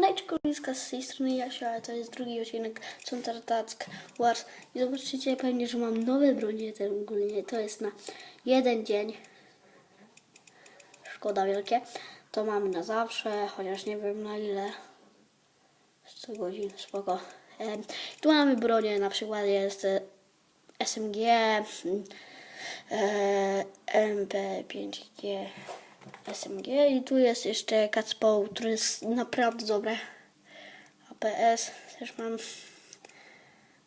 Dajcie bliska z tej strony Jasia, ale to jest drugi odcinek Counter Task Wars. I zobaczycie pewnie, że mam nowe bronie, ten ogólnie to jest na jeden dzień. Szkoda wielkie. To mam na zawsze, chociaż nie wiem na ile. 100 godzin, spoko. Tu mamy bronię, na przykład jest e, SMG, mm, e, MP5G, SMG i tu jest jeszcze Kacpoł, który jest naprawdę dobre. APS też mam.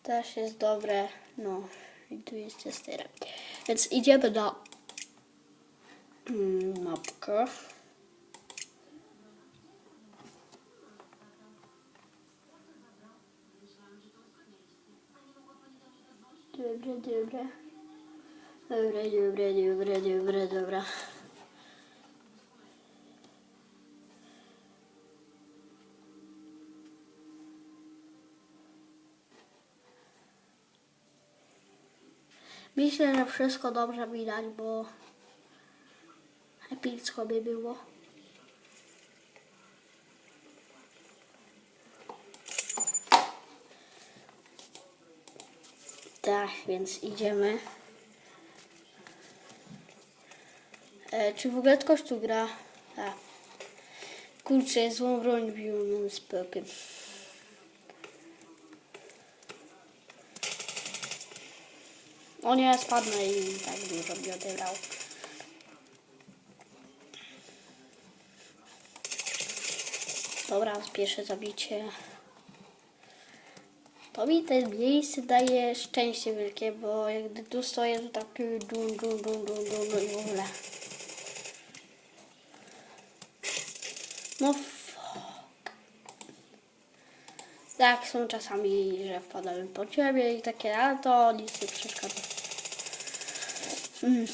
Też jest dobre. No i tu jest testera. Więc idziemy na mm, mapkę. Dobra, dobra. Dobra, dobra, dobra, dobra, dobra. Myślę, że wszystko dobrze widać, bo epicko by było. Tak, więc idziemy. E, czy w ogóle ktoś tu gra? A. Kurczę, złą broń biłem z pełkiem. O nie, spadnę i tak dużo mi odebrał. Dobra, pierwsze zabicie. To mi to miejsce daje szczęście wielkie, bo jak tu stoję, to tak dun, dun, dun, dun, dun, dun i w ogóle. No fuck. Tak, są czasami, że wpadałem po ciebie i takie, ale to nic nie przeszkadza. Mm.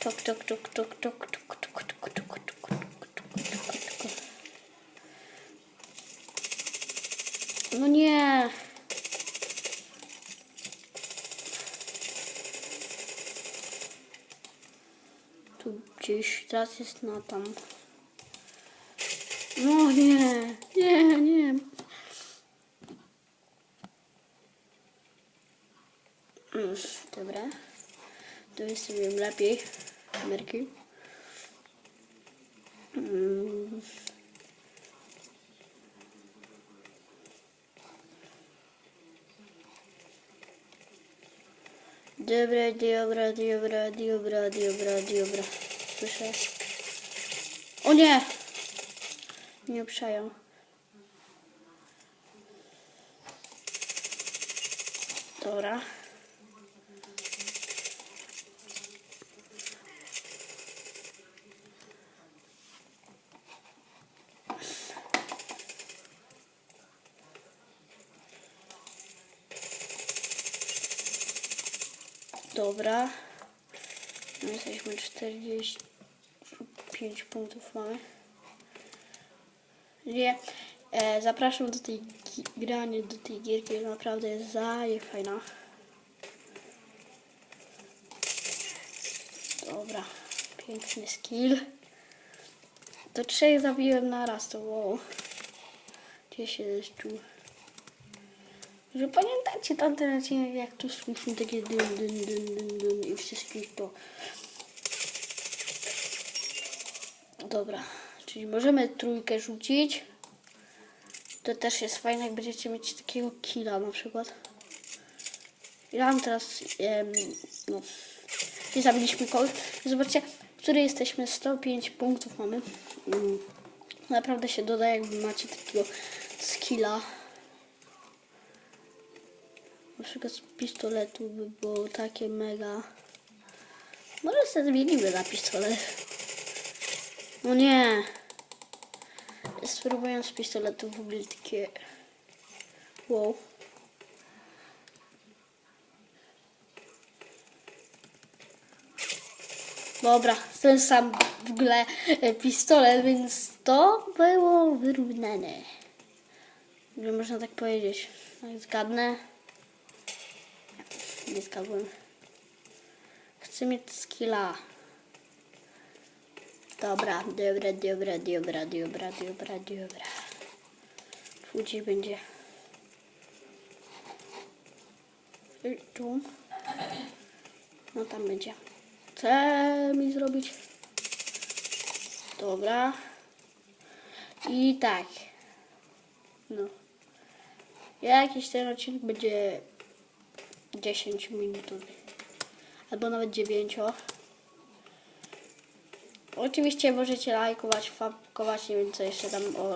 Tok, tok, tok, tok, tok, tok, tok, tok, tok, tok, tok. No nie. Tu gdzieś teraz jest na tam. No nie, nie, nie. Mm, dobra. To jest sobie lepiej. Kamerki. Mm. Dobra, dobra, dobra, dobra, dobra, dobra. Słyszę. O nie! Nie przejął. Dobra. Dobra. No jesteśmy 45 punktów mamy. Nie. E, zapraszam do tej grania, do tej gierki, naprawdę jest zaje fajna. Dobra, piękny skill. To trzech zabiłem na raz, to wow. Gdzie się tu? Że pamiętacie tamten odcinek, jak tu słyszę takie dyn, dyn, dyn, dyn, dyn i to... Dobra, czyli możemy trójkę rzucić. To też jest fajne, jak będziecie mieć takiego killa na przykład. Ja mam teraz, em, no, i zabiliśmy kogoś. Zobaczcie, w której jesteśmy, 105 punktów mamy. Mm, Naprawdę się dodaje, jakby macie takiego skilla. Na przykład z pistoletu by było takie mega. Może sobie zmienimy na pistolet. No nie. Spróbuję z pistoletu w ogóle takie. Wow. Dobra, ten sam w ogóle e, pistolet, więc to było wyrównane. Można tak powiedzieć. Jak zgadnę. Zgadłem. Chcę mieć skilla. Dobra, dobra, dobra, dobra, dobra, dobra, dobra. Tu będzie. Tu. No tam będzie. Chcę mi zrobić. Dobra. I tak. No. Jakiś ten odcinek będzie 10 minutowy. Albo nawet 9. Oczywiście możecie lajkować, fabkować, nie wiem co jeszcze tam o.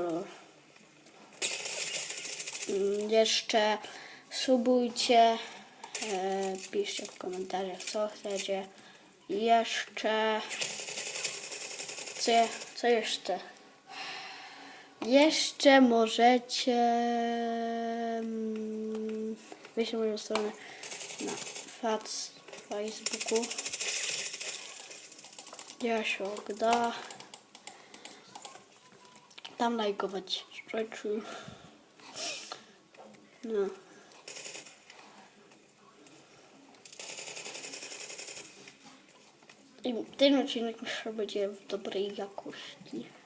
Mm, Jeszcze subujcie, e, piszcie w komentarzach co chcecie. Jeszcze co, co jeszcze? Jeszcze możecie mm, na moją stronę na fac Facebooku. Jasiogda. Tam lajkować rzeczy. No. I ten odcinek myślę, będzie w dobrej jakości.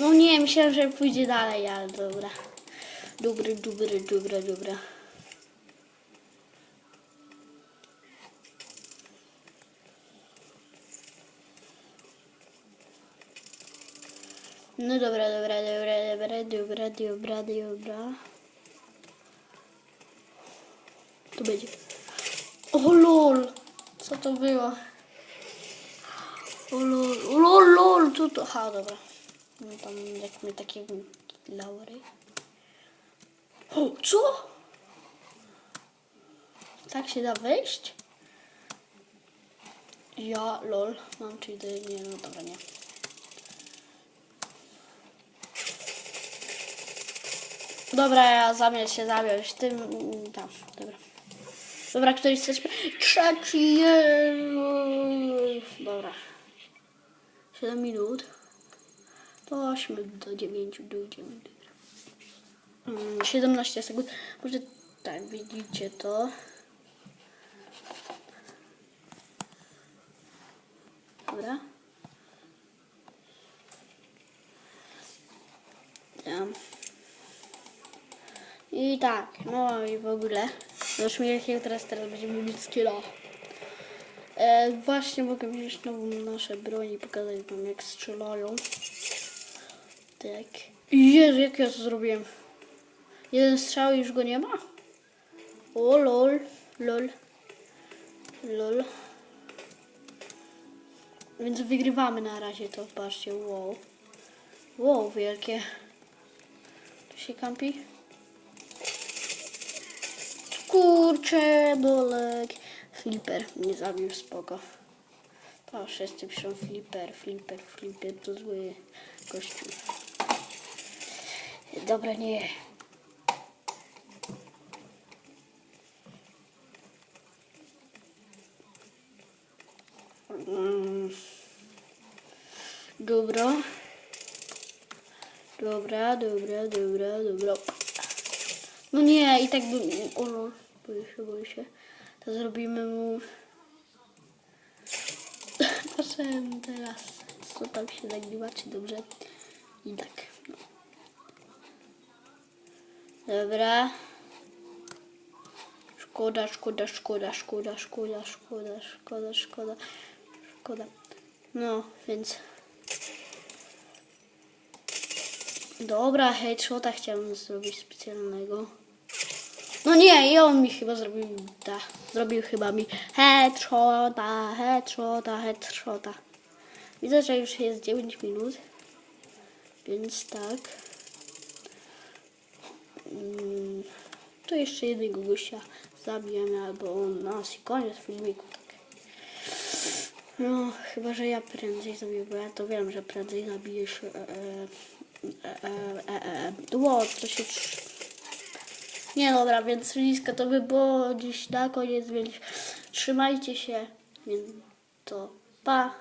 No nie, myślałem, że pójdzie dalej, ale dobra. Dobry, dobry, dobra, dobra. No dobra, dobra, dobra, dobra, dobra, dobra, dobra. Tu będzie. O lol! Co to było? O lol, o lol, lol, co to? Aha, dobra. No tam jak my takie laury. O, co? Tak się da wejść? Ja, lol, mam czy nie, no dobra, nie. Dobra, ja zamiast się zająć tym, tam, dobra. Dobra, któryś coś... Trzeci. Dobra. 7 minut. To 8 do 9 dojdziemy. Mm, 17 sekund. Może tak, widzicie to. Dobra. I tak, no i w ogóle. Mi jakiego teraz, teraz będziemy mówić skilla. E, właśnie mogę wziąć nową nasze broń i pokazać wam jak strzelają. Tak. Jezu, jak ja to zrobiłem. Jeden strzał i już go nie ma? O lol, lol, lol. Więc wygrywamy na razie to, patrzcie, wow. Wow, wielkie. Tu się kampi? Kurczę, bolek. Flipper mnie zabił, spoko. To wszyscy piszą flipper, flipper, flipper, to zły gościu. Dobra, nie. Mm. Dobra. Dobra, dobra, dobra. No nie, i tak bym... O lol, boję się, boję się. To zrobimy mu... Patrzyłem teraz, co tam się nagrywa, czy dobrze. I tak, no. Dobra. Szkoda, szkoda, szkoda, szkoda, szkoda, szkoda, szkoda, szkoda, szkoda. No, więc... Dobra, headshota chciałem zrobić specjalnego. No nie, i on mi chyba zrobił, da, zrobił chyba mi headshota, headshota, headshota. Widzę, że już jest 9 minut, więc tak. To jeszcze jednego gościa zabijemy, albo on nas i koniec filmiku. No, chyba, że ja prędzej zabiję, bo ja to wiem, że prędzej zabijesz e, e, e, e, e, e. Ło, to się... Nie dobra, więc blisko to by było dziś na koniec, więc trzymajcie się, więc to pa.